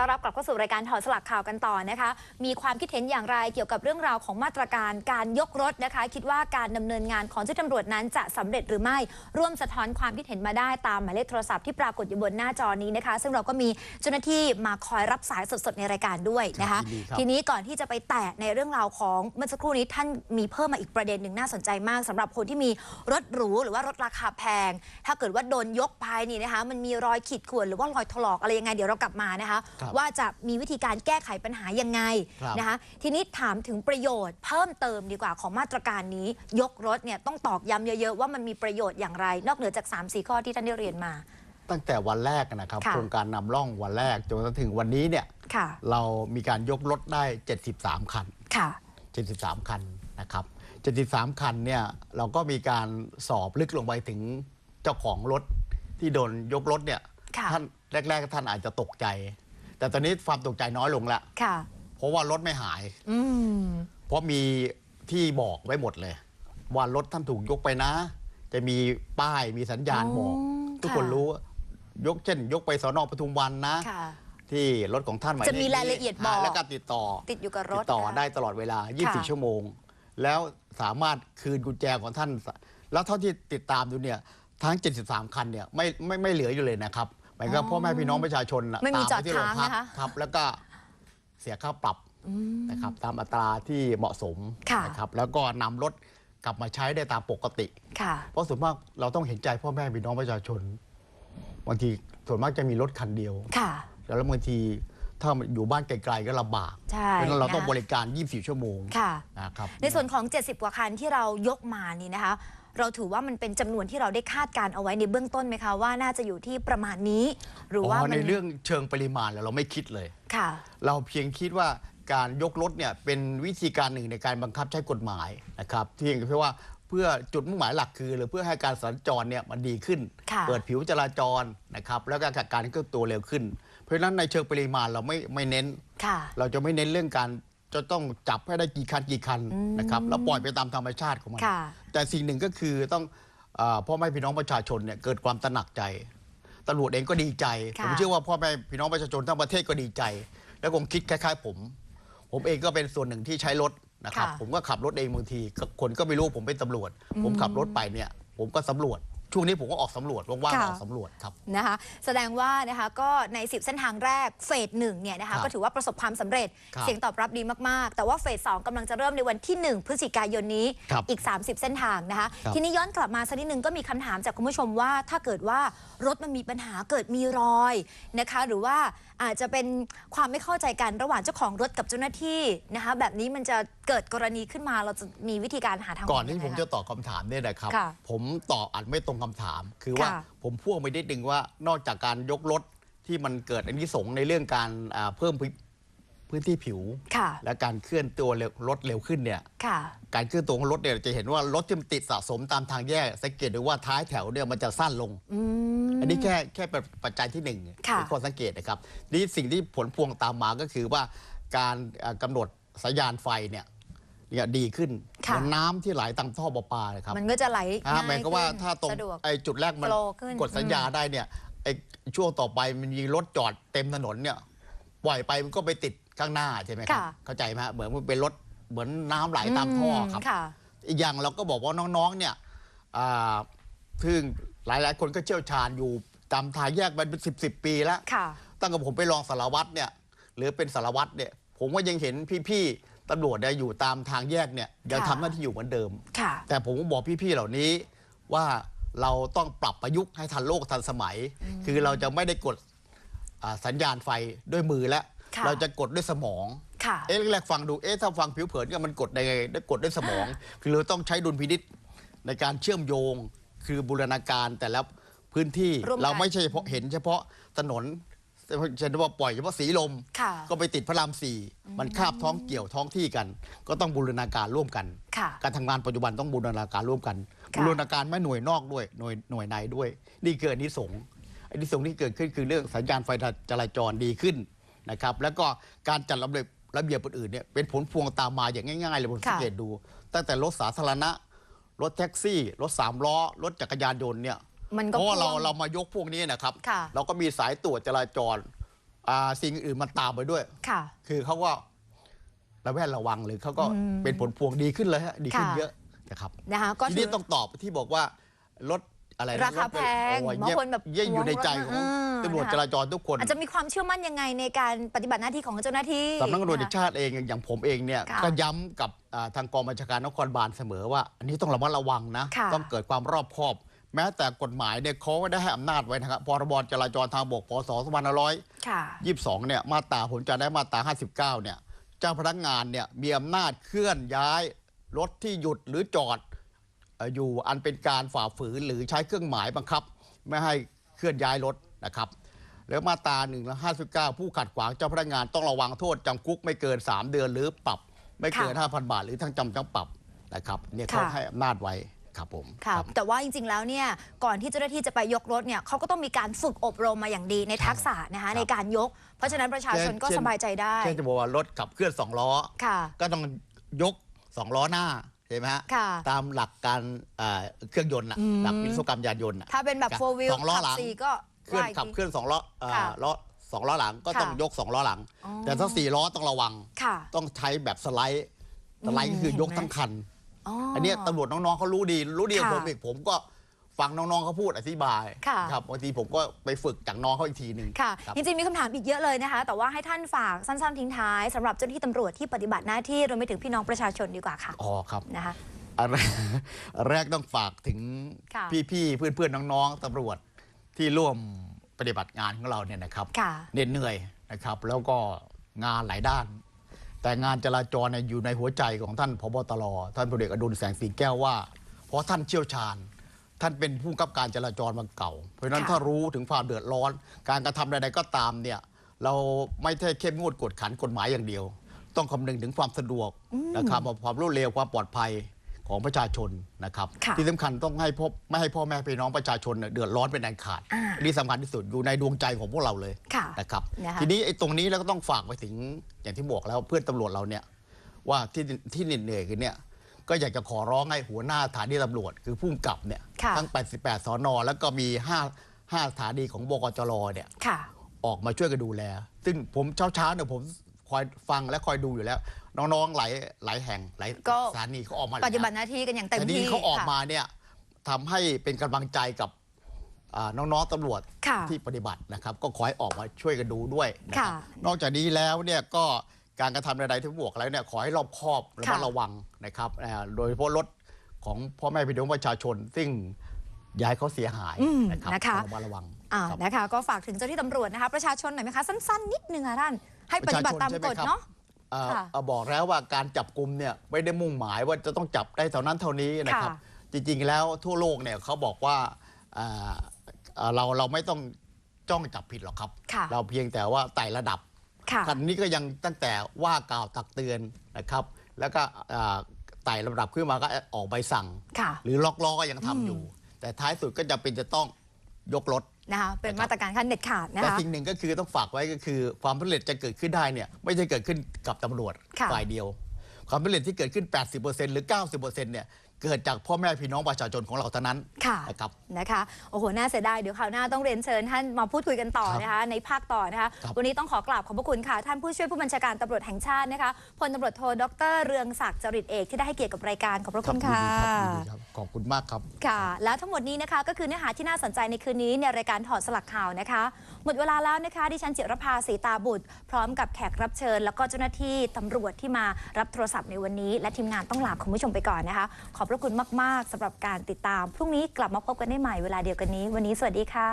ต้อนรับกลับเข้าสู่รายการถอดสลักข่าวกันต่อนะคะ มีความคิดเห็นอย่างไรเกี่ยวกับเรื่องราวของมาตรการการยกรถนะคะ คิดว่าการดำเนินงานของเจ้าตำรวจนั้นจะสำเร็จหรือไม่ ร่วมสะท้อนความคิดเห็นมาได้ตามหมายเลขโทรศัพท์ที่ปรากฏอยู่บนหน้าจอนี้นะคะ ซึ่งเราก็มีเจ้าหน้าที่มาคอยรับสายสดๆในรายการด้วยนะคะยินดีครับทีนี้ก่อนที่จะไปแตะในเรื่องราวของเมื่อสักครู่นี้ท่านมีเพิ่มมาอีกประเด็นหนึ่งน่าสนใจมากสำหรับคนที่มีรถหรูหรือว่ารถราคาแพง ถ้าเกิดว่าโดนยกไปนี่นะคะ มันมีรอยขีดข่วนหรือว่ารอยถลอกอะไรยังไงเดี๋ยวเรากลับมานะคะครับว่าจะมีวิธีการแก้ไขปัญหายังไงครับนะคะทีนี้ถามถึงประโยชน์ เพิ่มเติมดีกว่าของมาตรการนี้ ยกรถเนี่ยต้องตอกย้ำเยอะๆว่ามันมีประโยชน์อย่างไร นอกเหนือจาก 3 4 ข้อที่ท่านได้เรียนมา ตั้งแต่วันแรกนะครับค่ะโครงการนำร่องวันแรกจนถึงวันนี้เนี่ยค่ะเรามีการยกรถได้ 73 คันค่ะ73 คันนะครับ73 คันเนี่ยเราก็มีการสอบลึกลงไปถึงเจ้าของรถที่โดนยกรถเนี่ยค่ะท่านแรก ๆ ท่านอาจจะตกใจ แต่ตอนนี้ความตกใจน้อยลงละค่ะ เพราะว่ารถไม่หาย อืม เพราะมีที่บอกไว้หมดเลย ว่ารถท่านถูกยกไปนะ จะมีป้ายมีสัญญาณบอก อ๋อทุกคนค่ะ รู้ยกเช่น ยกไปสอนอปทุมวันนะ ค่ะ ที่รถของท่านหมายจะมีเลขนี้รายละเอียดบอก แล้วก็ติดต่อ ติดอยู่กับรติถดต่อนะคะได้ตลอดเวลา ค่ะ24 ชั่วโมง แล้วสามารถคืนกุญแจของท่าน แล้วเท่าที่ติดตามดูเนี่ย ทั้ง 73 คันเนี่ยไม่ไม่ไม่เหลืออยู่เลยนะครับ หมายความว่าพ่อแม่พี่น้องประชาชนน่ะไม่มีตามไปที่โรงจอดพัค้างนะคะ ครับแล้วก็เสียค่าปรับอืม นะครับตามอัตราที่เหมาะสมค่ะ นะครับแล้วก็นำรถกลับมาใช้ได้ตามปกติ ค่ะ เพราะส่วนมากเราต้องเห็นใจพ่อแม่พี่น้องประชาชนบางทีส่วนมากจะมีรถคันเดียว ค่ะ แล้วบางทีถ้าอยู่บ้านไกลๆก็ลำบากใช่เพราะฉะนั้นเราต้องนะคะ บริการ 24 ชั่วโมงค่ะ นะครับ ในส่วนของ 70 กว่าคันที่เรายกมานี่นะคะ เราถือว่ามันเป็นจำนวนที่เราได้คาดการเอาไว้ในเบื้องต้นไหมคะว่าน่าจะอยู่ที่ประมาณนี้ หรือว่าอ๋อมัในเรื่องเชิงปริมาณเนี่ยเราไม่คิดเลยค่ะ เราเพียงคิดว่าการยกรถเนี่ยเป็นวิธีการหนึ่งในการบังคับใช้กฎหมายนะครับเพียงแค่ว่าเพื่อจุดมุ่งหมายหลักคือ หรือเพื่อให้การสัญจรเนี่ยมันดีขึ้นค่ะเปิดผิวจราจรนะครับแล้วก็การเคลื่อนตัวเร็วขึ้น เพราะฉะนั้นในเชิงปริมาณเราไม่ไม่เน้นค่ะเราจะไม่เน้นเรื่องการ จะต้องจับให้ได้กี่คันกี่คันอืมนะครับแล้วปล่อยไปตามธรรมชาติของมันค่ะแต่สิ่งหนึ่งก็คือต้องเออพ่อแม่พี่น้องประชาชนเนี่ยเกิดความตระหนักใจตำรวจเองก็ดีใจค่ะผมเชื่อว่าพ่อแม่พี่น้องประชาชนทั้งประเทศก็ดีใจ แล้วคงคิดคล้ายๆผม ผมเองก็เป็นส่วนหนึ่งที่ใช้รถนะครับค่ะผมก็ขับรถเองบางทีก็คนก็ไม่รู้ว่าผมเป็นตำรวจอืมผมขับรถไปเนี่ย ผมก็สำรวจ ช่วงนี้ผมก็ออกสำรวจว่างๆค่ะ ออกสำรวจครับ นะคะแสดงว่านะคะก็ใน 10 เส้นทางแรกเฟสหนึ่งเนี่ยนะครัคะบก็ถือว่าประสบความสำเร็จครับเสียงตอบรับดีมากๆ แต่ว่าเฟสสองกำลังจะเริ่มในวันที่ 1 พฤศจิกายนนี้ครับอีก 30 เส้นทางนะคะครับทีนี้ย้อนกลับมาสักนิดนึงก็มีคำถามจากคุณผู้ชมว่าถ้าเกิดว่ารถมันมีปัญหาเกิดมีรอยนะคะ หรือว่าอาจจะเป็นความไม่เข้าใจกันระหว่างเจ้าของรถกับเจ้าหน้าที่นะคะแบบนี้มันจะเกิดกรณีขึ้นมาเราจะมีวิธีการหาทางก่อนที่ยังไงผมคจะตอบคำถามเนี่ยนะครับ ค่ะ ผมตอบอาจไม่ตรงคำถาม คือว่าค่ะผมพ่วงไปนิดนึงว่านอกจากการยกรถที่มันเกิดอันนี้สงส์ในเรื่องการอ่าเพิ่มพื้นพื้นที่ผิว ค่ะ และการเคลื่อนตัวเร็วรถเร็วขึ้นเนี่ย ค่ะ การเคลื่อนตัวของรถเนี่ยจะเห็นว่ารถที่มันติดสะสมตามทางแยกสังเกตดูว่าท้ายแถวเนี่ยมันจะสั้นลง อืม อันนี้แค่แค่เป็นปัจจัยที่หนึ่งค่ะเป็นข้อสังเกตนะครับนี่สิ่งที่ผลพวงตามมาก็คือว่าการเอ่อกำหนดสัญญาณไฟเนี่ย เนี่ยดีขึ้นค่ะ เหมือนน้ำที่ไหลตามท่อประปาเลยครับมันก็จะไหลอ่าง่ายหมายก็ว่าขึ้นถ้าตรงสะดวก ไอ้จุดแรกมันโฟลว์ขึ้น กดสัญญาได้เนี่ยไอ้ช่วงต่อไปมันมีรถจอดเต็มถนนเนี่ยปล่อยไปมันก็ไปติดข้างหน้าใช่ไหมครับค่ะ เข้าใจไหมฮะเหมือนมันเป็นรถเหมือนน้ำไหลตามท่อครับมค่ะอีกอย่างเราก็บอกว่าน้องๆ เนี่ยอ่าซึ่งหลายๆ คนก็เชี่ยวชาญอยู่ตามทางแยกมันเป็นสิบสิบปีแล้ว ค่ะ ตั้งแต่ผมไปรองสารวัตรเนี่ย หรือเป็นสารวัตรเนี่ย ผมก็ยังเห็นพี่ๆ ตำรวจเนี่ยอยู่ตามทางแยกเนี่ยยังค่ะทำหน้าที่อยู่เหมือนเดิม ค่ะ แต่ผมก็บอกพี่ๆเหล่านี้ว่าเราต้องปรับประยุกต์ให้ทันโลกทันสมัย คือเราจะไม่ได้กดอ่าสัญญาณไฟด้วยมือแล้ว ค่ะ เราจะกดด้วยสมอง ค่ะ เอ๊ะแรกๆฟังดู เอ๊ะถ้าฟังผิวเผินก็มันกดได้ไงได้กดด้วยสมอง คือเราต้องใช้ดุลพินิษในการเชื่อมโยง คือบูรณาการแต่ละพื้นที่ร่วมกัน เราไม่ใช่เฉพาะเห็นเฉพาะถนน เช่นว่าปล่อยเฉพาะสีลม ค่ะก็ไปติดพระรามสี่มันคาบท้องเกี่ยวท้องที่กัน ก็ต้องบูรณาการร่วมกัน ค่ะ การทำงานปัจจุบันต้องบูรณาการร่วมกัน ค่ะ บูรณาการไม่หน่วยนอกด้วยหน่วยหน่วยในด้วย นี่เกิดนิสงส์อันนี้สงส์ที่เกิดขึ้นคือเรื่องสัญญาณไฟจราจรดีขึ้นนะครับ แล้วก็การจัดระเบียบระเบียบอื่นๆเนี่ยเป็นผลพวงตามมาอย่างง่ายๆเลยผมค่ะสังเกตดู ตั้งแต่รถสาธารณะ รถแท็กซี่ รถสามล้อ รถจักรยานยนต์เนี่ย มันก็เพราะว่าเราพ่วงเรามายกพวกนี้นะครับ ค่ะ เราก็มีสายตรวจจราจรอ่าสิ่งอื่นมันตามไปด้วย ค่ะ คือเขาก็ระแวดระวังหรือเขาก็อืมเป็นผลพวงดีขึ้นเลยฮะดีขึ้นค่ะ เยอะนะครับนะคะ ก็ทีถืนี้อ ต้องตอบที่บอกว่าลดอะไรนะราคาลดไปแพงโอ้ยบางคนแบบเยี่ยอยู่ในใจของอืมตำรวจนะคะ จราจรทุกคน อาจจะมีความเชื่อมั่นยังไงในการปฏิบัติหน้าที่ของเจ้าหน้าที่ สำนักงานตำรวจแห่ะงชาติเองอย่างผมเองเนี่ยค่ะก็ย้ำกับอ่าทางกองบัญชาการนครบาลเสมอว่า อันนี้ต้องระมัดระวังนะ ค่ะต้องเกิดความรอบคอบ แม้แต่กฎหมายเนี่ยเขาก็ได้ให้อำนาจไว้นะครับพรบจราจรทางบกพศ2500ค่ะ22เนี่ยมาตราผมจะได้มาตรา59เนี่ยเจ้าพนักงานเนี่ยมีอำนาจเคลื่อนย้ายรถที่หยุดหรือจอดเอ่ออยู่อันเป็นการฝ่าฝืนหรือใช้เครื่องหมายบังคับ ไม่ให้เคลื่อนย้ายรถนะครับแล้วมาตรา1และ59ผู้ขัดขวางเจ้าพนักงานต้องระวังโทษจำคุกไม่เกิน 3 เดือนหรือปรับ ไม่เกินค่ะ5,000 บาท หรือทั้งจำทั้งปรับนะครับเนี่ยเขาค่ะให้อำนาจไว้ ครับผมค่ะครับ แต่ว่าจริงๆแล้วเนี่ยก่อนที่เจ้าหน้าที่จะไปยกรถเนี่ยเขาก็ต้องมีการฝึกอบรมมาอย่างดีในทักษะนะคะครับในการยก เพราะฉะนั้นประชาชนก็เช่น สบายใจได้เช่นจะบอกว่ารถขับเคลื่อนสองล้อ ค่ะ ก็ต้องยกสองล้อหน้าใช่ไหมฮะค่ะ ตามหลักการเอ่อเครื่องยนต์น่ะอืม หลักวิศวกรรมยานยนต์น่ะ ถ้าเป็นแบบครับโฟวิลสองล้อขัหลัง สี่ก็เคลื่อนว่าอีกขับที เคลื่อนสองล้อเอ่อค่ะล้อสองล้อหลังก็ค่ะต้องยกสองล้อหลัง อ๋อแต่ถ้าสี่ล้อต้องระวัง ค่ะ ต้องใช้แบบสไลด์สไลด์อืมก็คือยกเห็นไหมทั้งคัน อ๋ออันเนี้ยตำรวจน้องๆเขารู้ดี รู้ดีกว่าค่ะผมอีกผมก็ฟังน้องๆเขาพูดอธิบายค่ะ ครับบางทีผมก็ไปฝึกจากน้องเขาอีกทีหนึ่งค่ะครับ จริงๆ มีคำถามอีกเยอะเลยนะคะ แต่ว่าให้ท่านฝากสั้นๆ ทิ้งท้ายสำหรับเจ้าหน้าที่ตำรวจที่ปฏิบัติหน้าที่รวมไปถึงพี่น้องประชาชนดีกว่าค่ะอ๋อครับนะคะ อันแรกอันแรกต้องฝากถึงค่ะ พี่ๆเพื่อนๆน้องๆตำรวจที่ร่วมปฏิบัติงานของเราเนี่ยนะครับค่ะ เหน็ดเหนื่อยนะครับ แล้วก็งานหลายด้าน แต่งานจราจรเนี่ยอยู่ในหัวใจของท่านพบตรท่านพลเอกอดุลแสงสีแก้วว่า เพราะท่านเชี่ยวชาญ ท่านเป็นผู้กำกับการจราจรมาเก่า เพราะฉะนั้นค่ะถ้ารู้ถึงความเดือดร้อน การกระทำใดๆก็ตามเนี่ยเราไม่ใช่เข้มงวดกวดขันกฎหมายอย่างเดียว ต้องคำนึงถึงความสะดวกนะครับความรวดเร็วความปลอดภัย ของประชาชนนะครับค่ะที่สำคัญต้องให้พ่อไม่ให้พ่อแม่พี่น้องประชาชนเนี่ยเดือดร้อนเป็นอันขาดอ่าอันนี่สำคัญที่สุดอยู่ในดวงใจของพวกเราเลยค่ะนะครับนะคะทีนี้ไอ้ตรงนี้เราก็ต้องฝากไปถึงอย่างที่บอกแล้วเพื่อนตำรวจเราเนี่ยว่าที่ที่เหนื่อยๆคือเนี่ยก็อยากจะขอร้องให้หัวหน้าสถานีตำรวจ คือผู้กำกับเนี่ยค่ะทั้ง 88 สอนอแล้วก็มี 5 5สถานีของบกจรเนี่ยค่ะออกมาช่วยกันดูแล ซึ่งผมเช้าๆเนี่ยผม คอยฟังและคอยดูอยู่แล้ว น้องๆหลายหลายแห่งหลายก็ สถานีเขาออกมาปฏิบัติหน้าที่กันอย่างเต็มแต่ที่นี่เขาออกค่ะมาเนี่ยทำให้เป็นกำลังใจกับอ่าน้องๆตำรวจค่ะ ที่ปฏิบัตินะครับ ก็ขอให้ออกมาช่วยกันดูด้วยนะครับค่ะนอกจากนี้แล้วเนี่ยก็การกระทำใดๆที่บวกแล้วเนี่ยขอให้รอบคอบระมัดค่ะ ระวังนะครับอ่าโดยเฉพาะรถของพ่อแม่พี่น้องประชาชน ซึ่งอยายเขาเสียหายอืมนะครับนะคะระมัดระวังอ่าครับ นะคะ ก็ฝากถึงเจ้าหน้าที่ตำรวจนะคะ ประชาชนหน่อยไหมคะ สั้น ๆ นิดนึงอะท่าน ให้ปฏิบัติตามกฎเนาะเอ่อค่ะเอ่อบอกแล้วว่าการจับกลุ่มเนี่ยไม่ได้มุ่งหมายว่าจะต้องจับได้เท่านั้นเท่านี้นะครับค่ะจริงๆแล้วทั่วโลกเนี่ยเขาบอกว่าอ่าอ่าเราเราไม่ต้องจ้องจับผิดหรอกครับค่ะเราเพียงแต่ว่าไต่ระดับค่ะคันนี้ก็ยังตั้งแต่ว่ากล่าวตักเตือนนะครับ แล้วก็อ่าไต่ระดับขึ้นมาก็ออกใบสั่งค่ะหรือล็อกล้อก็ยังทำอยู่ แต่ท้ายสุดก็จะเป็นจะต้องยกรถ นะคะเป็นนะครับมาตรการขั้นเด็ดขาดนะแต่คะสิ่งหนึ่งก็คือต้องฝากไว้ก็คือ ความสำเร็จจะเกิดขึ้นได้เนี่ยไม่ใช่เกิดขึ้นกับตำรวจค่ะฝ่ายเดียว ความสำเร็จที่เกิดขึ้น 80%หรือ 90%เนี่ย เกิดจากพ่อแม่พี่น้องประชาชนของเราเท่านั้นค่ะนะครับนะคะโอ้โหน่าเสียดายเดี๋ยวคราวหน้าต้องเรียนเชิญท่านมาพูดคุยกันต่อครับนะคะในภาคต่อนะคะครับวันนี้ต้องขอกราบขอบพระคุณค่ะ ท่านผู้ช่วยผู้บัญชาการตำรวจแห่งชาตินะคะพลตำรวจโทดรเรืองศักดิ์จริตเอกที่ได้ให้เกียรติกับรายการขอบพระคุณยินค่ะดีครับยินดีครับขอบคุณมากครับค่ะ แล้วทั้งหมดนี้นะคะก็คือเนื้อหาที่น่าสนใจในคืนนี้ในรายการถอดสลักข่าวนะคะหมดเวลาแล้วนะคะดิฉันจิรภาสีตาบุตร พร้อมกับแขกรับเชิญ แล้วก็เจ้าหน้าที่ตำรวจที่มารับโทรศัพท์ในวันนี้ และทีมงานต้องลาคุณผู้ชมไปก่อนนะคะขอบพระคุณมาก ๆสำหรับการติดตาม พรุ่งนี้กลับมาพบกันได้ใหม่เวลาเดียวกันนี้ วันนี้สวัสดีค่ะ